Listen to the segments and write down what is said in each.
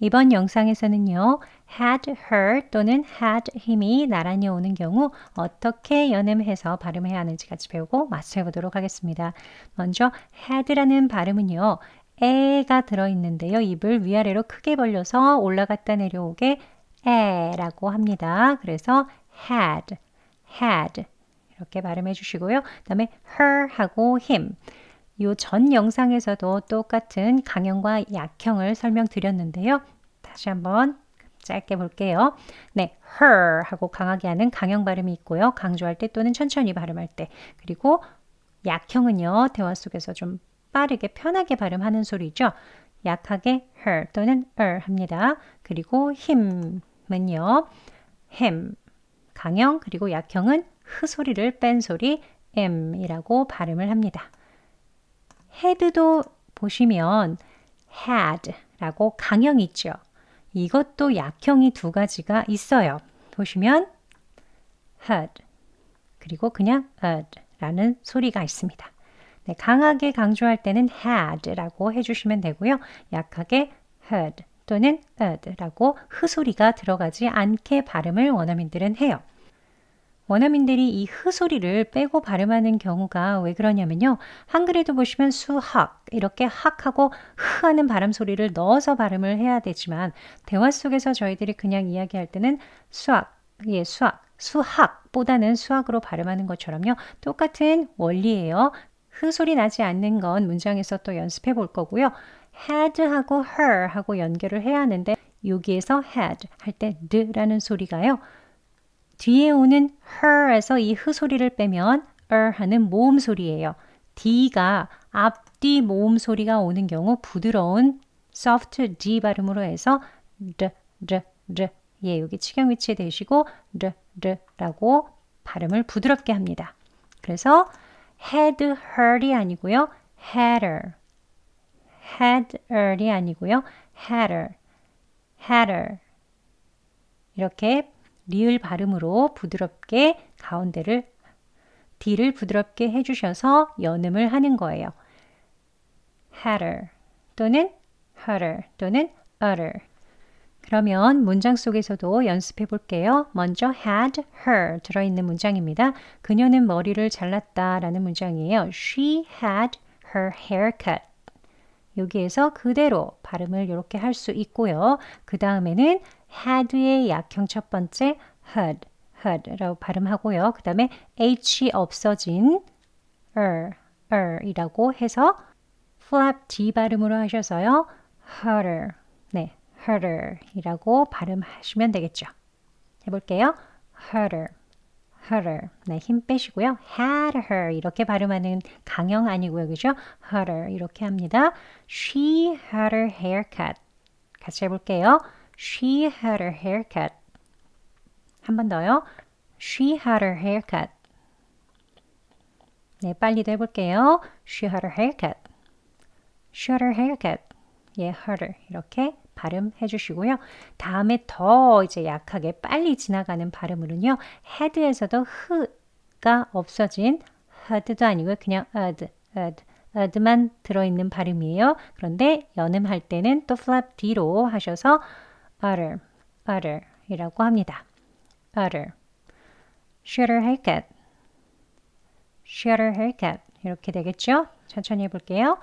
이번 영상에서는요, had her 또는 had him이 나란히 오는 경우 어떻게 연음해서 발음해야 하는지 같이 배우고 맞춰 보도록 하겠습니다. 먼저 had라는 발음은요, 에가 들어있는데요. 입을 위아래로 크게 벌려서 올라갔다 내려오게 에라고 합니다. 그래서 had, had 이렇게 발음해 주시고요. 그 다음에 her 하고 him 이 전 영상에서도 똑같은 강형과 약형을 설명드렸는데요. 다시 한번 짧게 볼게요. 네, her 하고 강하게 하는 강형 발음이 있고요. 강조할 때 또는 천천히 발음할 때. 그리고 약형은요. 대화 속에서 좀 빠르게 편하게 발음하는 소리죠. 약하게 her 또는 er 합니다. 그리고 him은요. him 강형 그리고 약형은 흐 소리를 뺀 소리 m이라고 발음을 합니다. Had도 보시면 had라고 강형이 있죠. 이것도 약형이 두 가지가 있어요. 보시면 had 그리고 그냥 had라는 소리가 있습니다. 네, 강하게 강조할 때는 had라고 해주시면 되고요. 약하게 had 또는 had라고 흐소리가 들어가지 않게 발음을 원어민들은 해요. 원어민들이 이 흐 소리를 빼고 발음하는 경우가 왜 그러냐면요. 한글에도 보시면 수학 이렇게 학하고 흐 하는 발음 소리를 넣어서 발음을 해야 되지만 대화 속에서 저희들이 그냥 이야기할 때는 수학, 예, 수학, 수학보다는 수학으로 발음하는 것처럼요. 똑같은 원리예요. 흐 소리 나지 않는 건 문장에서 또 연습해 볼 거고요. had하고 her하고 연결을 해야 하는데 여기에서 had 할 때 드라는 소리가요. 뒤에 오는 her에서 이 흐 소리를 빼면 er 하는 모음 소리예요. D가 앞뒤 모음 소리가 오는 경우 부드러운 soft D 발음으로 해서 d, d, d 예, 여기 치경 위치에 대시고 d, d라고 발음을 부드럽게 합니다. 그래서 had heard이 아니고요. hadder had er이 아니고요. hadder hadder 이렇게 리을 발음으로 부드럽게 가운데를 D를 부드럽게 해주셔서 연음을 하는 거예요. hatter 또는 hutter 또는 utter 그러면 문장 속에서도 연습해 볼게요. 먼저 had her 들어있는 문장입니다. 그녀는 머리를 잘랐다 라는 문장이에요. She had her hair cut. 여기에서 그대로 발음을 이렇게 할 수 있고요. 그 다음에는 had의 약형 첫 번째 had, had라고 발음하고요. 그 다음에 h이 없어진 er, er이라고 해서 flap d 발음으로 하셔서요. harder, 네, harder이라고 발음하시면 되겠죠. 해볼게요. harder, harder. 네, 힘 빼시고요. had her 이렇게 발음하는 강형 아니고요. 그죠? harder 이렇게 합니다. She had her hair cut. 같이 해 볼게요. She had her hair cut. 한 번 더요. She had her hair cut. 네, 빨리도 해 볼게요. She had her hair cut. She had her hair cut. 예, her. 이렇게 발음해 주시고요. 다음에 더 이제 약하게 빨리 지나가는 발음으로는요. had에서도 흐가 없어진 had도 아니고 그냥 ad, ad, ad만 들어있는 발음이에요. 그런데 연음할 때는 또 flap D로 하셔서 utter, utter 이라고 합니다. utter. should her haircut. should her haircut. 이렇게 되겠죠? 천천히 해볼게요.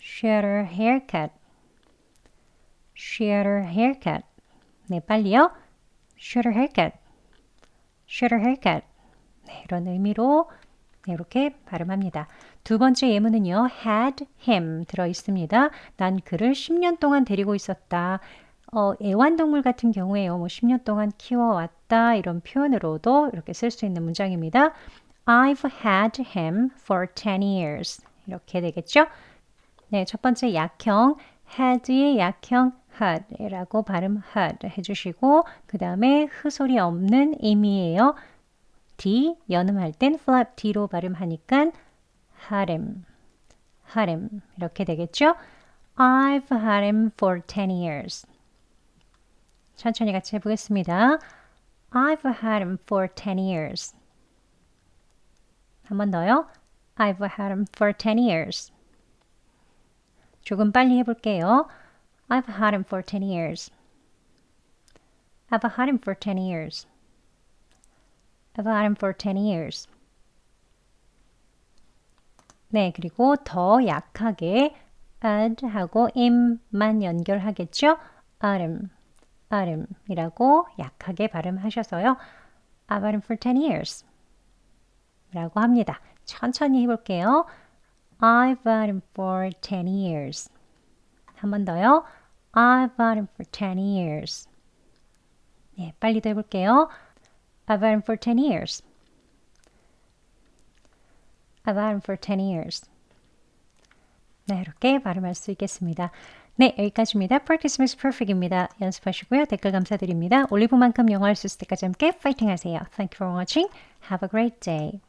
should her haircut. should her haircut. 네, 빨리요. should her haircut. should her haircut. 네, 이런 의미로 네, 이렇게 발음합니다. 두 번째 예문은요. had him 들어 있습니다. 난 그를 10년 동안 데리고 있었다. 어, 애완동물 같은 경우에요. 뭐 10년 동안 키워왔다 이런 표현으로도 이렇게 쓸 수 있는 문장입니다. I've had him for 10 years. 이렇게 되겠죠? 네, 첫 번째 약형 had의 약형 had라고 발음 had 해주시고 그 다음에 흐소리 없는 의미예요. D 연음할 땐 flap D로 발음하니까 had him 이렇게 되겠죠? I've had him for 10 years. 천천히 같이 해보겠습니다. I've had him for 10 years. 한 번 더요. I've had him for 10 years. 조금 빨리 해볼게요. I've had him for 10 years. I've had him for 10 years. I've had him for 10 years. 네, 그리고 더 약하게 add 하고 im만 연결하겠죠? autumn, autumn이라고 약하게 발음하셔서요. I've had him for 10 years. 라고 합니다. 천천히 해볼게요. I've had him for 10 years. 한 번 더요. I've had him for 10 years. 네, 빨리 더 해볼게요. I've had him for 10 years. I've had him for 10 years. 네, 이렇게 발음할 수 있겠습니다. 네, 여기까지입니다. Practice makes perfect입니다. 연습하시고요. 댓글 감사드립니다. 올리브만큼 영어 할 수 있을 때까지 함께 파이팅 하세요. Thank you for watching. Have a great day.